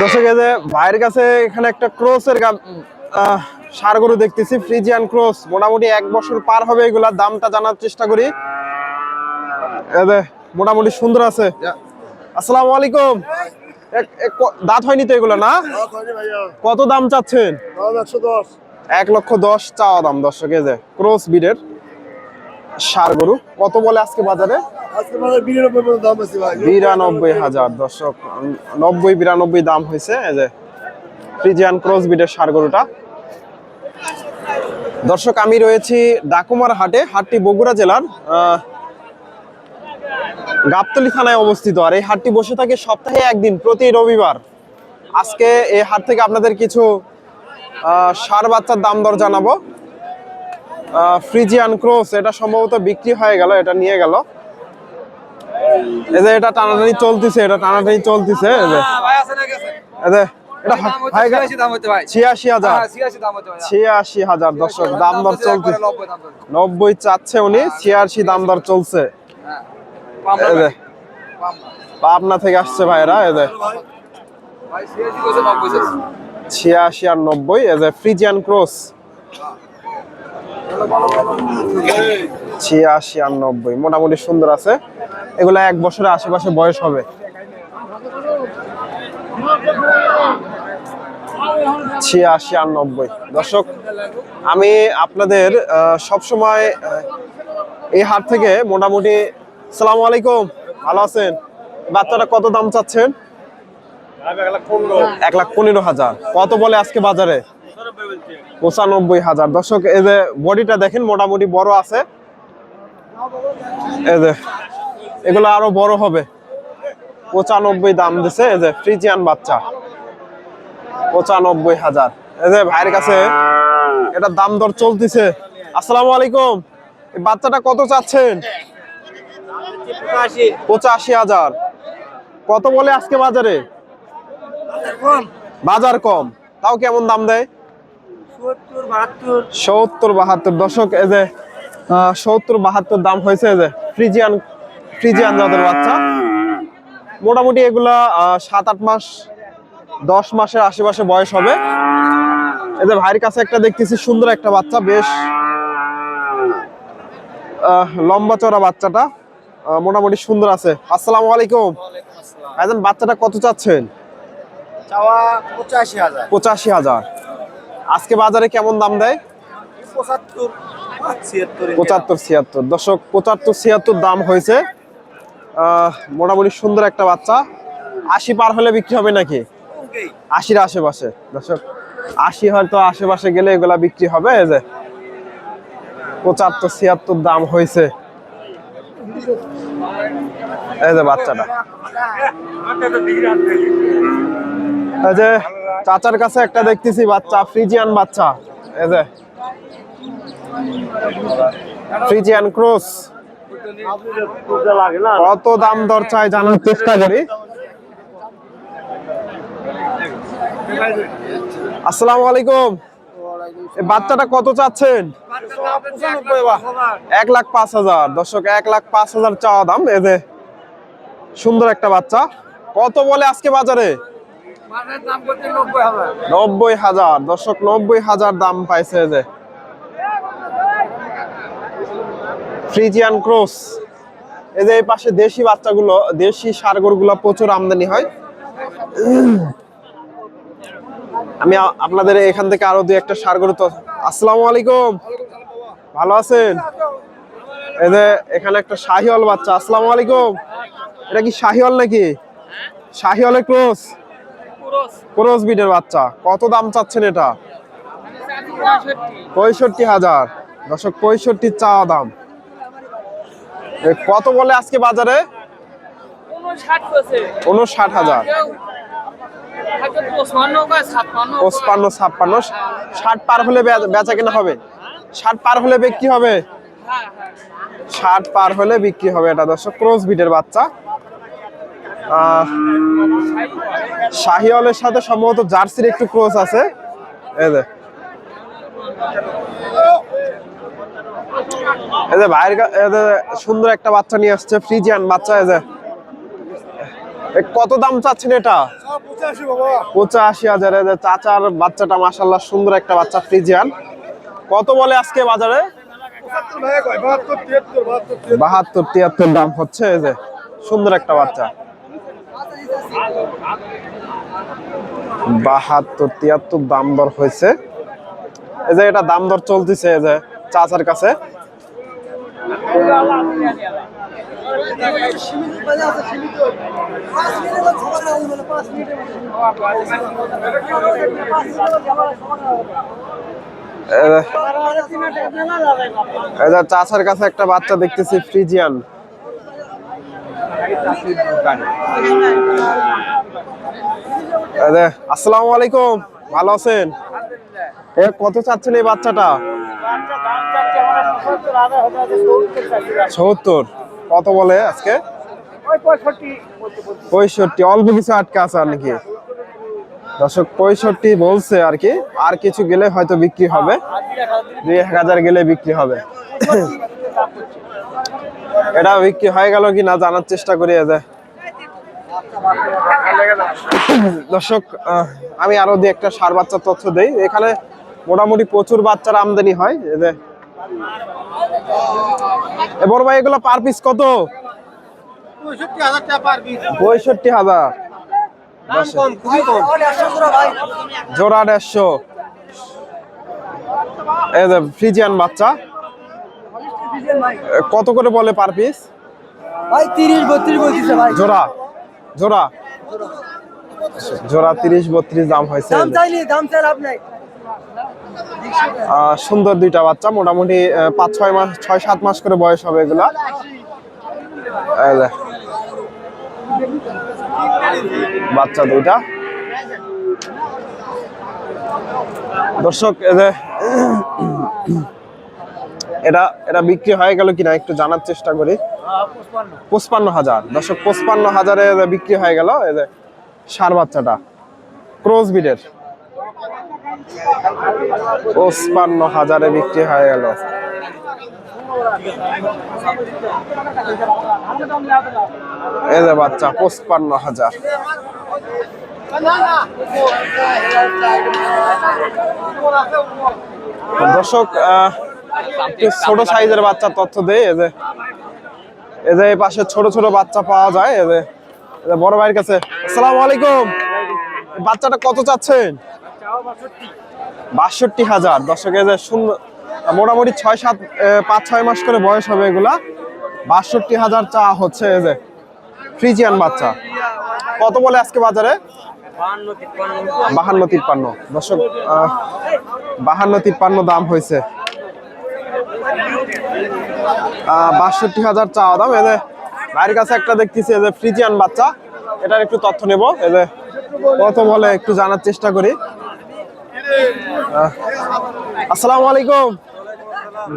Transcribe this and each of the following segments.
দর্শক যে ভাইয়ের কাছে এখানে একটা ক্রসের সার গরু দেখতেছি ফ্রিজিয়ান ক্রস। মোটামুটি এক বছর পার হবে এগুলার দামটা জানার চেষ্টা করি। মোটামুটি সুন্দর আছে। আসসালামু আলাইকুম। দাঁত হয়নি তো এগুলো না? কত দাম চাচ্ছেন? এক লক্ষ দশ চাওয়া দাম দর্শক এই যে ক্রস বিডের সার গরু কত বলে আজকে বাজারে? ভাই। বিরানব্বই হাজার, দর্শক নব্বই, বিরানব্বই দাম হয়েছে, এই যে ফ্রিজিয়ান ক্রস বিডের সার গরুটা। দর্শক, আমি রয়েছি ডাকুমার হাটে, হাটটি বগুড়া জেলার গাবতলি থানায় অবস্থিত। আর এই হাটটি বসে থাকে সপ্তাহে একদিন, প্রতি রবিবার। আজকে এই হাট থেকে আপনাদের কিছু ষাঁড় বাচ্চার দাম দর জানাব। ফ্রিজিয়ান ক্রস, এটা সম্ভবত বিক্রি হয়ে গেল, এটা নিয়ে গেল। এই যে এটা টানাটানি চলতেছে এটা টানাটানি চলতেছে এই যে। ভাই আছে না গেছে। এই যে এটা ভাই ছিয়াশি হাজার। হ্যাঁ, ছিয়াশি হাজার দর্শক দাম দর চলছে। নব্বই চাচ্ছে উনি ছিয়াশি দাম দর চলছে। হ্যাঁ। পাবনা থেকে আসছে ভাইরা ভাই, ছিয়াশি আর নব্বই যে ফ্রিজিয়ান ক্রস ছিয়াশি আর নব্বই মোটামুটি সুন্দর আছে। এগুলা এক বছরের আশেপাশে বয়স হবে। ছিয়াশি আর নব্বই দর্শক, আমি আপনাদের সবসময় এই হাট থেকে মোটামুটি, সালাম আলাইকুম, ভালো আছেন? বাচ্চাটা কত দাম চাচ্ছেন? এক লাখ পনেরো হাজার। কত বলে আজকে বাজারে? পঁচানব্বই হাজার। দর্শক, এই যে বডিটা দেখেন, মোটামুটি বড় আছে। এই যে এগুলো আরও বড় হবে। পঁচানব্বই দাম দিছে এই যে ফ্রিজিয়ান বাচ্চা। পঁচানব্বই হাজার। এই যে ভাইয়ের কাছে এটা দাম দর চলতেছে। আসসালামু আলাইকুম। বাচ্চাটা কত চাচ্ছেন? পঁচাশি। হাজার। কত বলে আজকে বাজারে? বাজার কম। তাও কেমন দাম দেয়? সত্তর বাহাত্তর। দশক এই যে সত্তর বাহাত্তর দাম হয়েছে যে ফ্রিজিয়ান ফ্রিজিয়ান জাতের বাচ্চা। মোটামুটি এগুলা সাত আট মাস দশ মাসের আশেপাশে বয়স হবে। এই যে ভাইয়ের কাছে একটা দেখতেছি সুন্দর একটা বাচ্চা বেশ লম্বা চড়া বাচ্চাটা মোটামুটি সুন্দর আছে। আসসালামু আলাইকুম। একজন বাচ্চাটা কত চাচ্ছেন? পঁচাশি হাজার। আজকে বাজারে কেমন দাম দেয়? পঁচাত্তর। পঁচাত্তর ছিয়াত্তর। দর্শক পঁচাত্তর ছিয়াত্তর দাম হয়েছে। আহ, মোটামুটি সুন্দর একটা বাচ্চা। আশি পার হলে বিক্রি হবে নাকি? আশির আশেপাশে। দর্শক আশি হয়তো আশেপাশে গেলে এগুলা বিক্রি হবে। এই যে পঁচাত্তর ছিয়াত্তর দাম হয়েছে। এই যে বাচ্চাটা। এই যে চাচার কাছে একটা দেখতেছি বাচ্চা ফ্রিজিয়ান বাচ্চা। এই যে ফ্রিজিয়ান ক্রস কত দাম দর চাই জানার চেষ্টা করি। আসসালামু আলাইকুম। বাচ্চাটা কত চাচ্ছেন? এক লাখ পাঁচ হাজার। দর্শক এক লাখ পাঁচ হাজার চাওয়া দাম। এ যে সুন্দর একটা বাচ্চা। কত বলে আজকে বাজারে? নব্বই হাজার। দর্শক নব্বই হাজার দাম পাইছে যে। Friesian cross. এই যে এই পাশে দেশি বাচ্চাগুলো, দেশি সারগরগুলো প্রচুর আমদানি হয়। আমি আপনাদের এখান থেকে আরও দুই একটা সারগরু তো আসসালামু আলাইকুম। ভালো আছেন? এই যে এখানে একটা শাহিওয়াল বাচ্চা। আসসালামু আলাইকুম। এটা কি শাহিওয়াল নাকি? শাহিওয়ালের ক্রস? ক্রস বিটের বাচ্চা। কত দাম চাচ্ছেন এটা? পঁয়ষট্টি হাজার। দশক পঁয়ষট্টি চাওয়া দাম। কত বলে আজকে বাজারে? উনষাট হাজার। পঁচপান্ন ছাপ্পান্ন ষাট পার হলে বেচা কেনা হবে? ষাট পার হলে বিক্রি হবে? ষাট পার হলে বিক্রি হবে এটা দর্শক। ক্রস বিটের বাচ্চা। শাহিওয়ালের সাথে সম্ভবত জার্সির একটু ক্রস আছে। এই এই যে ভাইয়ের সুন্দর একটা বাচ্চা নিয়ে আসছে ফ্রিজিয়ান বাচ্চা এই যে। কত দাম চাচ্ছেন এটা? পঁচাশি হাজার। চাচার বাচ্চাটা মাসাল্লাহ সুন্দর একটা বাচ্চা ফ্রিজিয়ান কত বলে আজকে বাজারে? বাহাত্তর, তিয়াত্তর দাম হচ্ছে, এই যে, সুন্দর একটা বাচ্চা। বাহাত্তর, তিয়াত্তর দাম দর হয়েছে। এই যে এটা দাম দর চলতেছে, এই যে চাচার কাছে। চাচার কাছে একটা বাচ্চা দেখতেছি ফ্রিজিয়ান। আসসালামু আলাইকুম ভালো আছেন? কত চাচ্ছেন এই বাচ্চাটা? সত্তর কত বলে আজকে? পঁয়ষট্টি অল্প কিছু আটকে আছে আর নাকি? দর্শক পঁয়ষট্টি বলছে আর কি আর কিছু গেলে হয়তো বিক্রি হবে। দুই এক হাজার গেলে বিক্রি হবে। এটা বিক্রি হয়ে গেল কি না জানার চেষ্টা করি এই যে। দর্শক আমি আরও দিয়ে একটা সার বাচ্চার তথ্য দেই। এখানে মোটামুটি প্রচুর বাচ্চার আমদানি হয়। এই যে এ বড় ভাই এগুলো পার পিস কত? পঁয়ষট্টি হাজার। জোড়া দেড়শো। ফ্রিজিয়ান বাচ্চা। কত করে বলে পার পিস ভাই তিরিশ বত্রিশ বলতেছে ভাই। জোড়া জোড়া। জোড়া তিরিশ বত্রিশ দাম হয়েছে। দাম চাইনি দাম চাই লাভ নাই। আহ, সুন্দর দুইটা বাচ্চা, মোটামুটি পাঁচ, ছয় মাস, ছয়, সাত মাস করে বয়স হবে এগুলা। বাচ্চা দুইটা। দর্শক এটা এটা বিক্রি হয়ে গেল কিনা একটু জানার চেষ্টা করি। পঁচপান্ন হাজার। দর্শক, পঁচপান্ন হাজারে বিক্রি হয়ে গেল সার বাচ্চাটা ক্রোজ বিডের পঁচপান্ন হাজারে বিক্রি হয়ে গেল। এই যে বাচ্চা, পঁচপান্ন হাজার। দর্শক ছোট সাইজের বাচ্চা তথ্য দেয় এই যে এই যে পাশে ছোট ছোট বাচ্চা পাওয়া যায় এই যে বড় ভাইয়ের কাছে। আসসালামু আলাইকুম। বাচ্চাটা কত চাচ্ছেন? বাষট্টি? হাজার। দর্শক সুন্দর মোটামুটি ছয় সাত পাঁচ ছয় মাস করে বয়স হবে এগুলা। বাষট্টি হাজার চা হচ্ছে এই যে ফ্রিজিয়ান বাচ্চা। কত বলে আজকে বাজারে? বাহান্ন তিপ্পান্ন। দর্শক বাহান্ন তিপ্পান্ন দাম হয়েছে। বাষট্টি হাজার চাওয়া দাম। এদের ভাইয়ের কাছে একটা দেখতেছি যে ফ্রিজিয়ান বাচ্চা। এটার একটু তথ্য নেব। যে কত বলে একটু জানার চেষ্টা করি। আসসালামু আলাইকুম।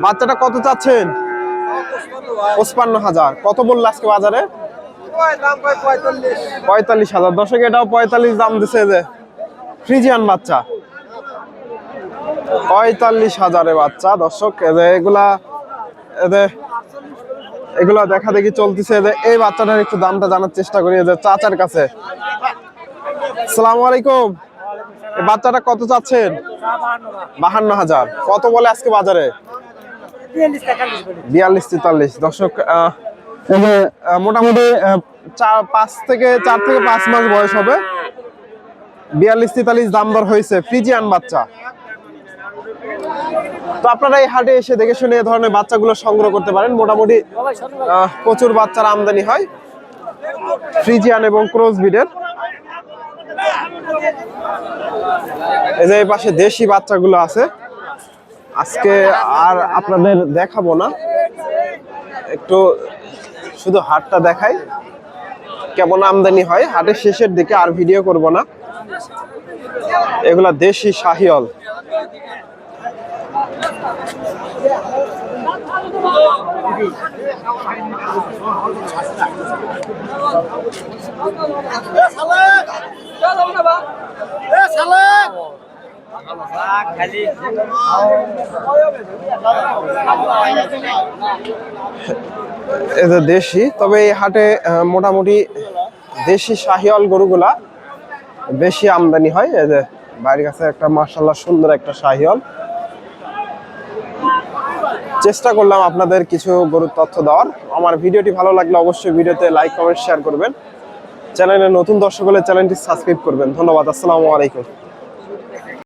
বাচ্চাটা কত চাচ্ছেন? পঁচপান্ন হাজার। কত বলল আজকে বাজারে? পঁয়তাল্লিশ হাজার। দশক এটাও পঁয়তাল্লিশ দাম দিছে যে ফ্রিজিয়ান বাচ্চা। পঁয়তাল্লিশ হাজারে বাচ্চা। দর্শক এগুলা এদের এগুলা দেখা দেখি চলতেছে। এদের এই বাচ্চাটার একটু দামটা জানার চেষ্টা করি। চাচার কাছে। সালাম আলাইকুম। এই বাচ্চাটা কত চাচ্ছেন? বাহান্ন হাজার কত বলে আজকে বাজারে? বিয়াল্লিশ তেতাল্লিশ। দর্শক মোটামুটি চার, পাঁচ থেকে, চার থেকে পাঁচ মাস বয়স হবে। বিয়াল্লিশ তেতাল্লিশ দাম দর হয়েছে ফ্রিজিয়ান বাচ্চা। তো আপনারা এই হাটে এসে দেখে শুনে এই ধরনের বাচ্চাগুলো সংগ্রহ করতে পারেন। মোটামুটি প্রচুর বাচ্চার আমদানি হয়। ফ্রিজিয়ান এবং ক্রোজ বিডের এই যে এই পাশে দেশি বাচ্চাগুলো আছে। আজকে আর আপনাদের দেখাবো না। একটু শুধু হাটটা দেখাই। কেমন আমদানি হয়, হাটের শেষের দিকে আর ভিডিও করব না। এগুলা দেশি শাহিয়ল দেশি, তবে এই হাটে মোটামুটি দেশি শাহিওয়াল গরুগুলা বেশি আমদানি হয়। এই যে বাড়ির কাছে একটা মার্শাল্লাহ সুন্দর একটা শাহিওয়াল। চেষ্টা করলাম আপনাদের কিছু গরুর তথ্য দেওয়ার। আমার ভিডিওটি ভালো লাগলে অবশ্যই ভিডিওতে লাইক কমেন্ট শেয়ার করবেন। চ্যানেলে নতুন দর্শক হলে চ্যানেলটি সাবস্ক্রাইব করবেন। ধন্যবাদ, আসসালামু আলাইকুম।